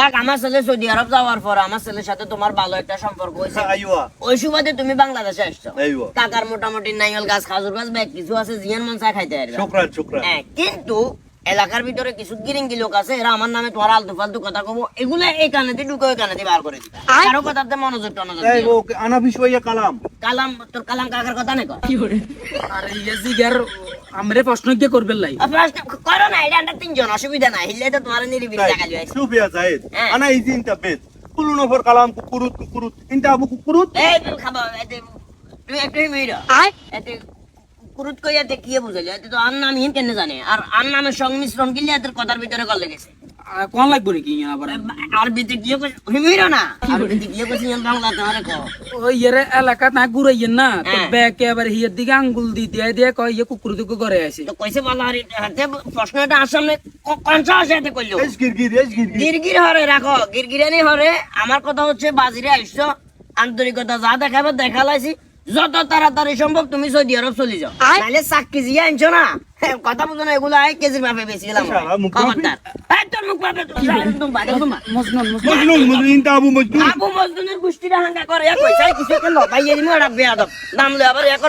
দেখ আমার ছেলে সৌদি আরব যাওয়ার পর আমার ছেলের সাথে তোমার ভালো একটা সম্পর্ক হয়েছে। ওই সুবাদে তুমি বাংলাদেশে আসছো। টাকার মোটামুটি নাইল গাছ খাজুর গাছ ব্যাগ কিছু আছে জিয়ান মন চা খাইতে পারবে। হ্যাঁ, কিন্তু এলাকার ভিতরে কিছু গিরিঙ্গি লোক আছে এরা আমার নামে তোমার আলতু ফালতু কথা কব এগুলা এই কানেতে ঢুকে ওই কানেতে বার করে দিবে। কারও কথাতে মনোযোগ টনোযোগ আনাফিস কালাম। কালাম তোর কালাম কাকার কথা নেই আরে ইয়ে জিগার আমরে প্রশ্ন কি করবেন লাই? প্রশ্ন করো না এটা আমরা অসুবিধা হিলে তো তোমার সুফিয়া জাহিদ হ্যাঁ। আনা বেদ। কালাম কুকুরুত কুকুরুত। আবু কুকুরুত? এই তুমি খাবা এতে তুমি একটু মিরা আয়। এতে কুকুরুত কইয়া তে এতে তো আর নাম হিম কেন জানে? আর আর নামের সংমিশ্রণ কিলে এদের কথার ভিতরে কল লেগেছে কোন লাগবো নাকি আবার? আরবিতে গিয়ে হিমিরো না? আরবিতে গিয়ে বাংলা কো ওই এলাকা না না তো হ্যাঁ। ব্যাকে আবার দিকে আঙ্গুল দি দিয়ে দিয়ে কয় ইয়ে কুকুর দিকে ঘরে আসে তো কইছে বলা আরে হ্যাঁ, হাতে প্রশ্নটা কোন আছে তে কইলো? S গিরগির S গিরগির। গিরগির হরে রাখো গিরগিরানি হরে। আমার কথা হচ্ছে বাজিরে আইছো আন্তরিকতা যা দেখাবে দেখালাইছি যত তাড়াতাড়ি সম্ভব তুমি সৌদি আরব চলে যাও। নাহলে চাকরি জিয়া আনছো না? হ্যাঁ, কথা বলছো না এগুলো আই কেজির মাপে বেশি গেলাম। মজনুন মজনুন আবু মজনুন আবু মজনুনের গোষ্ঠীরা হাঙ্গা করে, এক পয়সা কিছু কে লবাইয়ে দিমু এটা বেয়াদব। দাম লয় আবার এক